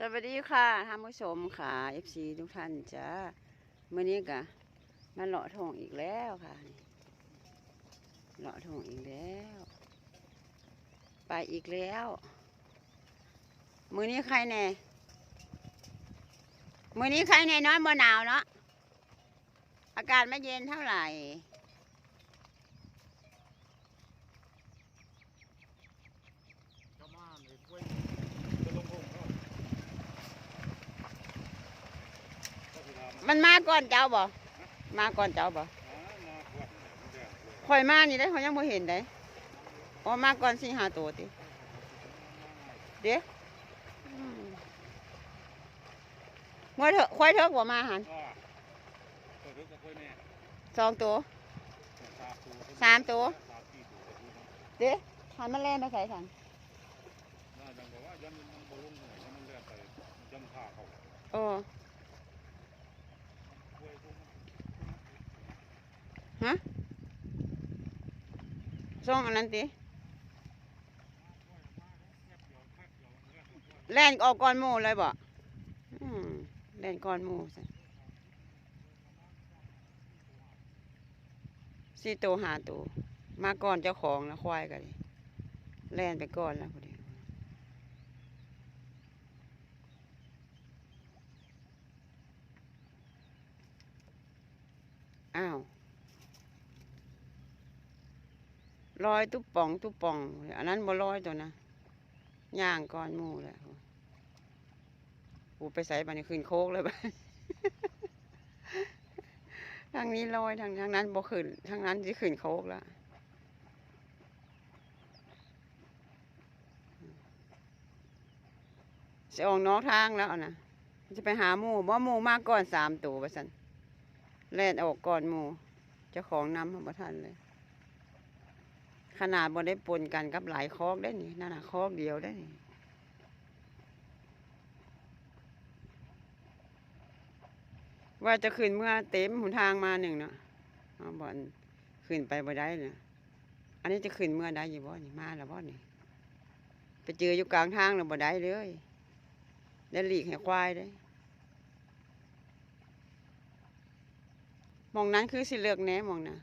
สวัสดีค่ะท่านผู้ชมค่ะ FC ทุกท่านจ้าเมื่อนี้กะมาเลาะทงอีกแล้วค่ะเลาะทงอีกแล้ว ไปอีกแล้ว มือนี้ใครแน่มือนี้ใครแน่น้อยบ่หนาวเนาะอากาศไม่เย็นเท่าไหร่ ชาวบ้านไอ้กล้วยจะลงคงเขาก็สิลา มามันมาก่อนเจ้าบ่มาก่อนเจ้าบ่หามาขวดเนี่ยมันแดดเลยข่อยมานี่ได้เขายังบ่เห็นได้อ๋อมาก่อนสี่ห้าตัวติเดี๋ยวอืมเมื่อเถอะควายเถอะบ่มาหันก็เปิดรถกับกล้วยแม่สองตัวสามตัวสามตัวสามสี่ตัวก็ดูเนาะเดี๋ยวหันมาเล่นไปใส่สันน่าจังบอกว่ายันมันบ่ลงหน่อยยันมันเลือดไปยันผ่าเขา โอ้ กล้วยพวกมัน ส่งอันนั้นติแคบเดียวแคบเดียวเลือดมันกล้วยแล่นออกก่อนหมูเลยบ่อืมแล่นก่อนหมู่ซะสี่ตัวหาตัวมาก่อนเจ้าของนะควายกันแล่นไปก่อนแล้วพอดีอ้าว ลอยตุ๊บป่องตุ๊บป่อง อันนั้นบ่ลอยตัวนะย่างก่อนหมู่เลยปูไปใส่บัดนี้ขึ้นโคกเลยบัดทางนี้ลอยทางทางนั้นบ่ขึ้นทางนั้นสิขึ้นโคกแล้วจะออกนอกทางแล้วนะจะไปหาหมูบ่หมูมาก่อนสามตัวว่าซั่นแล่นออกก่อนหมูจ้าของน้ำเขาบ่ทันเลย ขนาดบ่ได้ปนกันกับหลายคอกได้นี่นั่นนะคอกเดียวได้นี่ว่าจะขึ้นเมื่อเต็มหุนทางมาหนึ่งเนาะเอาบอนขึ้นไปบ่ได้เนี่ยอันนี้จะขึ้นเมื่อได้ยู่บ่นี่มาแล้วบ่นี่ไปเจออยู่กลางทางแล้วบ่ได้เลยได้หลีกให้ควายได้มองนั้นคือสิเลือกแหน่มองนะ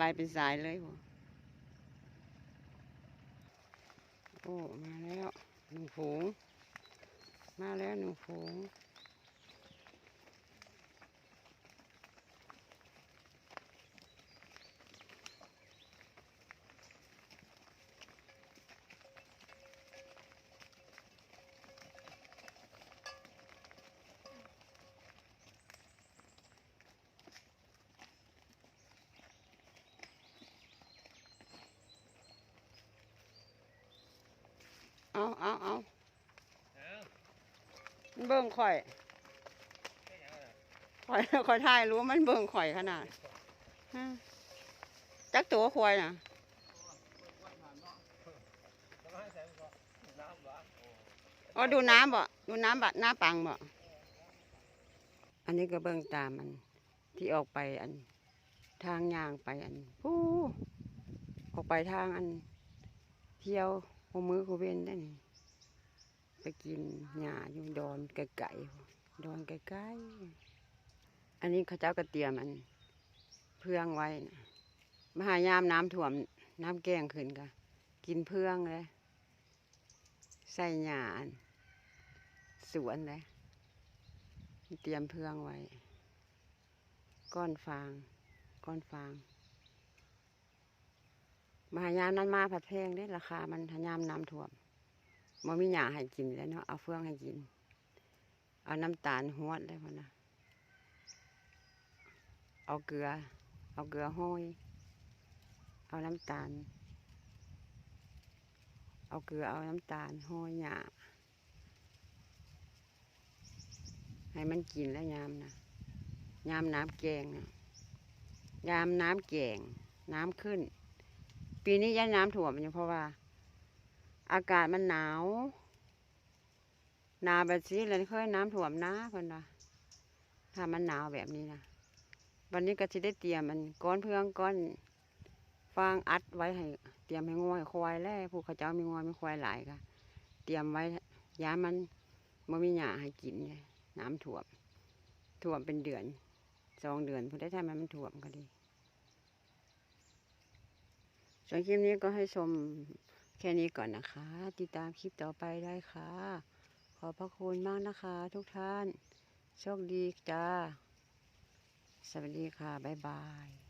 ลายเป็นสายเลยบ่ โอ้มาแล้วหนึ่งฝูง มาแล้วหนึ่งฝูง เอาเอาเอามันเบิ่งข่อย ข่อยข่อยถ่ายรู้มันเบิ่งข่อยขนาดฮะจักตัวควายน่ะอ๋อดูน้ำบ่ ดูน้ำบะหน้าปังบ่ อันนี้ก็เบิ่งตามมัน ที่ออกไปอัน ทางย่างไปอันผู้ออกไปทางอันเที่ยว หัวมือกูเว้นได้นี่ไปกินหญ้าอยู่ดอนไกลๆดอนไกลๆอันนี้เขาเจ้าก็เตรียมอันเพื่องไว้นะมหายามน้ำท่วมน้ำแกงขึ้นกะกินเพื่องเลยใส่หญ้าสวนเลยเตรียมเพื่องไว้ ก้อนฟาง ก้อนฟาง มหายามนั้นมาผัดแพงได้ราคา มันทะยามน้ำท่วมมันมีหยาให้กินแล้วเนาะเอาเฟืองให้กิน เอาน้ำตาลหวดได้พอนะเอาเกลือ เอาเกลือห้อย เอาน้ำตาล เอาเกลือเอาน้ำตาลห้อยหยาให้มันกินแล้วยามนะยามน้ำแกงนะยามน้ำแกงน้ำขึ้น ปีนี้ย่าน้ำท่วมอยู่เพราะว่า อากาศมันหนาว นาวแบบนี้เลยเคยน้ำท่วมนะเพิ่นว่าถ้ามันหนาวแบบนี้นะวันนี้ก็จะได้เตรียมมันก้อนเพื่องก้อนฟางอัดไว้ให้ เตรียมให้งอยควายแล้วผู้เขาเจ้ามีงอยมีควายหลายก็เตรียมไว้ยามันมันมีหญ้าให้กินไงน้ำท่วมท่วมเป็นเดือนสองเดือนพอได้ทำให้มันท่วมก็ดี ส่วนคลิปนี้ก็ให้ชมแค่นี้ก่อนนะคะ ติดตามคลิปต่อไปได้ค่ะ ขอพระคุณมากนะคะ ทุกท่าน โชคดีจ้า สวัสดีค่ะ บ๊ายบาย